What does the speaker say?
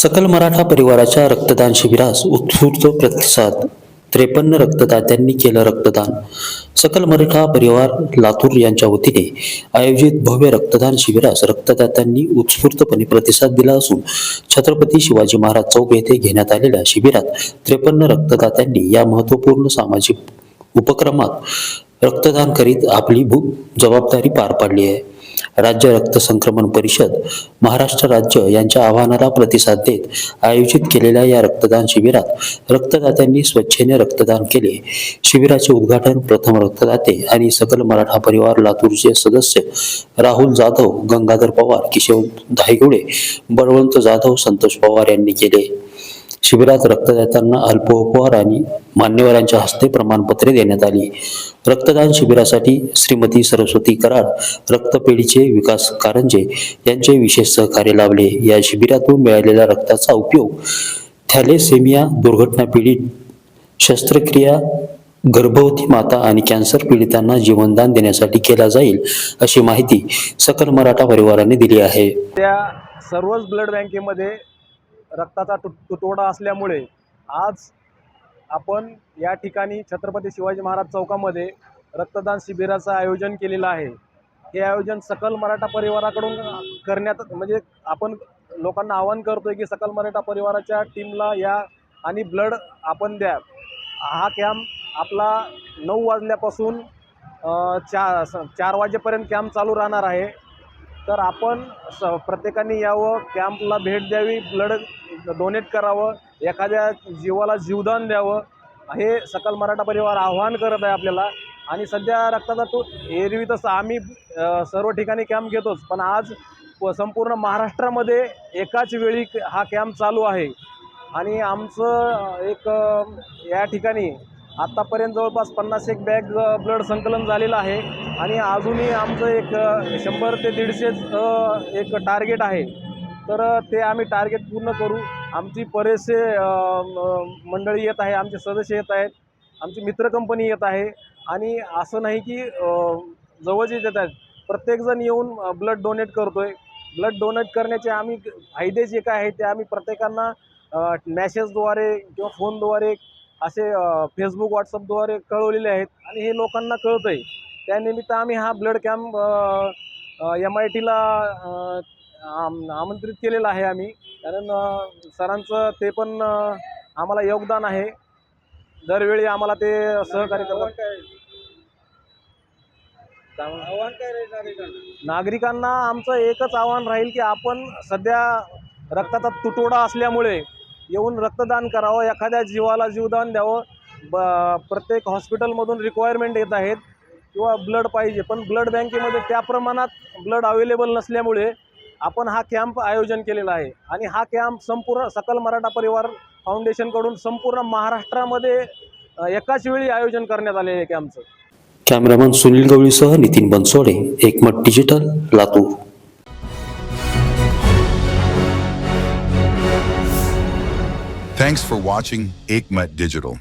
सकल मराठा परिवाराच्या रक्तदान शिबिरास उत्स्फूर्त प्रतिसाद. त्रेपन्न रक्तदात्यांनी केलं रक्तदान. सकल मराठा परिवार लातूर यांच्या वतीने आयोजित भव्य रक्तदान शिबिरास रक्तदात्यांनी उत्स्फूर्तपणे प्रतिसाद दिला असून छत्रपती शिवाजी महाराज चौक येथे घेण्यात आलेल्या शिबिरात त्रेपन्न रक्तदात्यांनी या महत्त्वपूर्ण सामाजिक उपक्रमात रक्तदान करीत आपली भू जबाबदारी पार पाडली आहे. राज्य रक्त संक्रमण परिषद महाराष्ट्र राज्य यांच्या आव्हानाला प्रतिसाद देत आयोजित केलेल्या या रक्तदान शिबिरात रक्तदात्यांनी स्वच्छेने रक्तदान केले. शिबिराचे उद्घाटन प्रथम रक्तदाते आणि सकल मराठा परिवार लातूरचे सदस्य राहुल जाधव गंगाधर पवार किशोर धायगुडे बळवंत जाधव संतोष पवार यांनी केले. शिबिरात रक्तदात्यांना अल्पोपहार आणि मान्यवरांच्या हस्ते प्रमाणपत्रे देण्यात आली. रक्तदान शिबिरासाठी श्रीमती सरस्वती कराड रक्तपेढीचे विकास कारंजे यांचे विशेष सहकार्य लाभले. या शिबिरातून मिळालेल्या रक्ताचा उपयोग थॅलेसेमिया दुर्घटना पीडित शस्त्रक्रिया गर्भवती माता आणि कॅन्सर पीडितांना जीवनदान देण्यासाठी केला जाईल अशी माहिती सकल मराठा परिवाराने दिली आहे. त्या सर्वच ब्लड बँकेमध्ये रक्ताचा तु तुटवडा असल्यामुळे आज आपण या ठिकाणी छत्रपती शिवाजी महाराज चौकामध्ये रक्तदान शिबिराचं आयोजन केलेलं आहे. हे आयोजन सकल मराठा परिवाराकडून करण्यात म्हणजे आपण लोकांना आवाहन करतोय की सकल मराठा परिवाराच्या टीमला या आणि ब्लड आपण द्या. हा कॅम्प आपला नऊ वाजल्यापासून चार चा स- चार वाजेपर्यंत कॅम्प चालू राहणार आहे. तर आपण स प्रत्येकाने यावं कॅम्पला भेट द्यावी ब्लड डोनेट करावं एखाद्या जीवाला जीवदान द्यावं हे सकल मराठा परिवार आव्हान करत आहे आपल्याला. आणि सध्या रक्ताचा तो एरवी तसं आम्ही सर्व ठिकाणी कॅम्प घेतोच. पण आज प- संपूर्ण महाराष्ट्रामध्ये एकाच वेळी हा कॅम्प चालू आहे. आणि आमचं एक या ठिकाणी आत्तापर्यंत जवळपास पन्नास एक बॅग ब्लड संकलन झालेलं आहे. आणि अजूनही आमचं एक शंभर ते दीडशेच एक टार्गेट आहे. तर ते आम्ही टार्गेट पूर्ण करू. आमची बरेचसे मंडळी येत आहे आमचे सदस्य येत आहेत आमची मित्र कंपनी येत आहे. आणि असं नाही की जवळचे येत आहेत. प्रत्येकजण येऊन ब्लड डोनेट करतो आहे ब्लड डोनेट करण्याचे आम्ही फायदे जे काय आहेत ते आम्ही प्रत्येकांना मॅसेजद्वारे किंवा फोनद्वारे असे फेसबुक व्हॉट्सअपद्वारे कळवलेले आहेत. आणि हे लोकांना कळतं आहे त्यानिमित्त आम्ही हा ब्लड कॅम्प एम आय टीला आमंत्रित केलेला आहे आम्ही. कारण सरांचं ते पण आम्हाला योगदान आहे. दरवेळी आम्हाला ते सहकार्य करतात. नागरिकांना? आमचं एकच आव्हान राहील की आपण सध्या रक्ताचा तुटवडा असल्यामुळे येऊन रक्तदान करावं एखाद्या जीवाला जीवदान द्यावं. ब प्रत्येक हॉस्पिटलमधून रिक्वायरमेंट येत आहेत. किंवा ब्लड पाहिजे पण ब्लड बँकेमध्ये त्या प्रमाणात ब्लड अवेलेबल नसल्यामुळे आपण हा कॅम्प आयोजन केलेला आहे. आणि हा कॅम्प संपूर्ण सकल मराठा परिवार फाउंडेशनकडून संपूर्ण महाराष्ट्रामध्ये एकाच वेळी आयोजन करण्यात आलेले आहे कॅम्पचं. Cameraman Sunil गवळीसह Nitin Bansode Ekmat digital Latur. Thanks for watching Aikmat Digital.